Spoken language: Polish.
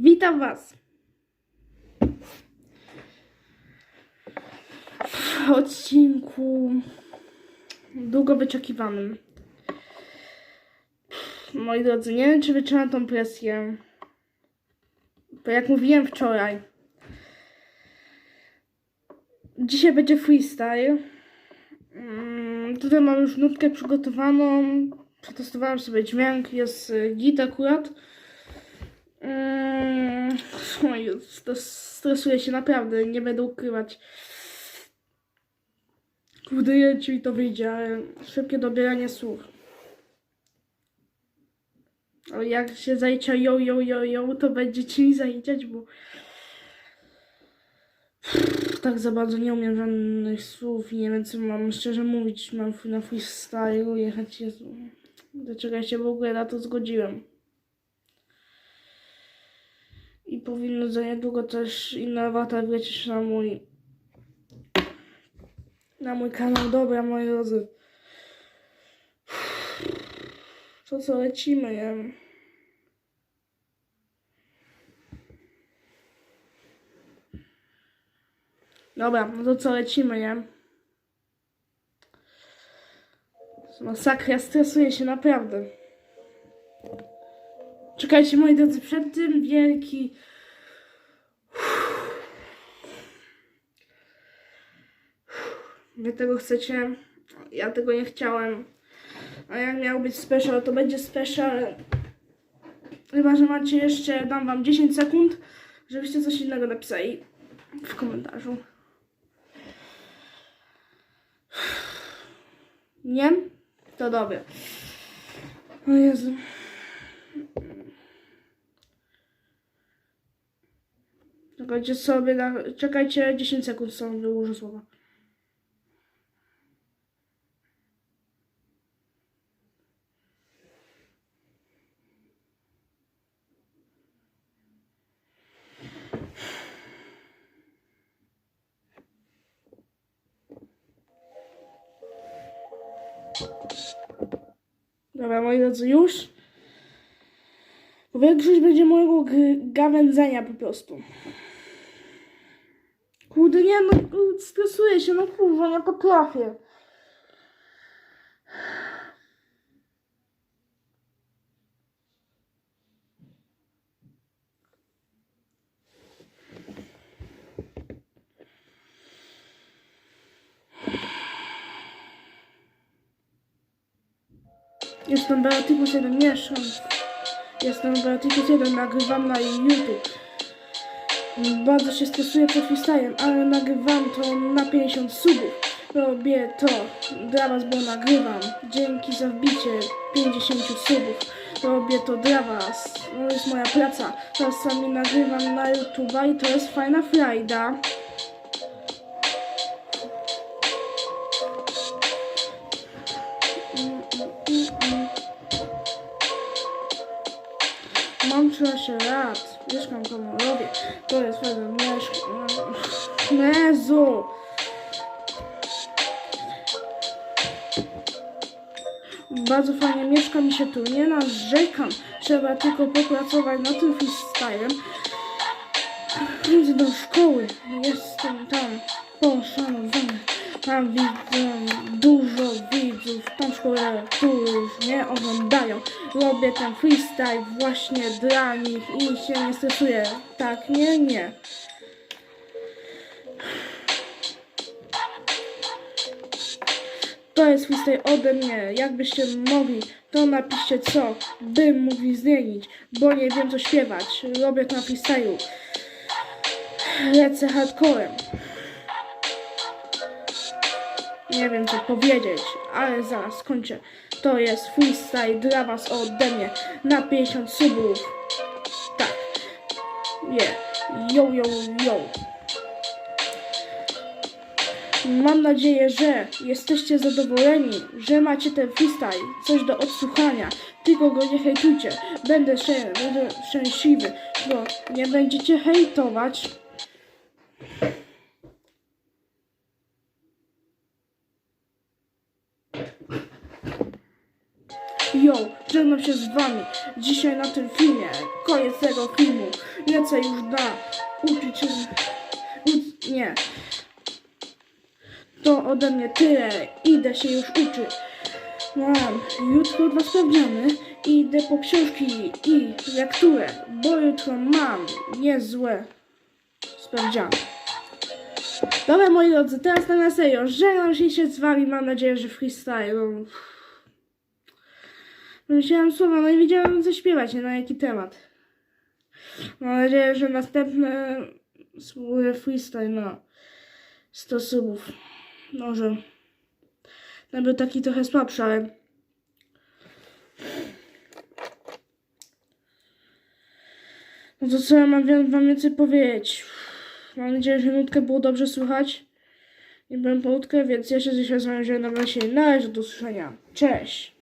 Witam Was w odcinku długo wyczekiwanym. Moi drodzy, nie wiem, czy wytrzymam tą presję. Bo jak mówiłem wczoraj, dzisiaj będzie freestyle. Mm, Tutaj mam już nutkę przygotowaną. Przetestowałem sobie dźwięk, jest y, git akurat. Mm, Oj, stres- stresuję się naprawdę, nie będę ukrywać. Kurde, mi to wyjdzie, ale szybkie dobieranie słów. Ale jak się zajdzie yo, yo, yo, yo, to będziecie mi zaliczać, bo tak za bardzo nie umiem żadnych słów i nie wiem, co mam szczerze mówić. Mam na freestyle jechać, Jezu. Dlaczego ja się w ogóle na to zgodziłem? I powinno za niedługo też inny awatar wlecieć na mój na mój kanał. Dobra, moi drodzy. To co, lecimy, nie? Dobra, no to co, lecimy, nie? Masakra, stresuję się naprawdę. Czekajcie, moi drodzy, przed tym wielki... Wy tego chcecie, ja tego nie chciałem. A jak miał być special, to będzie special. Chyba, że macie jeszcze, dam wam 10 sekund, żebyście coś innego napisali w komentarzu. Nie? To dobrze. O Jezu. Czekajcie sobie na... Czekajcie 10 sekund, są wyłożę słowa. Dobra, moi drodzy, już. Większość będzie mojego gawędzenia po prostu. Kurde, nie, no stresuję się, no kurwa, nie potrafię. Jestem Beatrice 1, mieszam. Jestem Beatrice 1, nagrywam na YouTube. Bardzo się stresuję przed freestyle'em, ale nagrywam to na 50 subów. Robię to dla was, bo nagrywam. Dzięki za wbicie 50 subów. Robię to dla was. To jest moja praca. Czasami nagrywam na YouTube i to jest fajna frajda. Mam 13 lat, mieszkam w Komorowie, to jest fajne mieszkanie. Jezu! Bardzo fajnie mieszka mi się tu, nie narzekam. Trzeba tylko popracować nad tym freestylem. Idę do szkoły, jestem tam poszanowany. Tam widzę dużo widzów, tą szkołę, którzy mnie oglądają. Robię ten freestyle właśnie dla nich i się nie stresuję. Tak, nie, nie. To jest freestyle ode mnie. Jakbyście mogli, to napiszcie co bym mógł zmienić, bo nie wiem co śpiewać. Robię to na. Lecę hardcorem. Nie wiem co powiedzieć, ale zaraz skończę. To jest freestyle dla was ode mnie na 50 subów. Tak. Yeah. Yo, yo, yo. Mam nadzieję, że jesteście zadowoleni, że macie ten freestyle, coś do odsłuchania. Tylko go nie hejtujcie. Będę, szczę- będę szczęśliwy, bo nie będziecie hejtować. Yo, żegnam się z wami dzisiaj na tym filmie. Koniec tego filmu. Lecę już na uczyć się. Nie. To ode mnie tyle. Idę się już uczyć. Mam jutro dwa sprawdziany. Idę po książki i lekturę, bo jutro mam niezłe sprawdziany. Dobra moi drodzy, teraz na serio. Żegnam się z wami. Mam nadzieję, że freestyle. Myślałam słowa, no i wiedziałam co śpiewać, na jaki temat. Mam nadzieję, że następne spróbuję freestyle na 100 subów. Może. No był taki trochę słabszy, ale... No to co ja mam wam więcej powiedzieć? Mam nadzieję, że nutkę było dobrze słychać. Nie byłem po nutkę, więc ja się z wami żegnam. Na razie do usłyszenia. Cześć!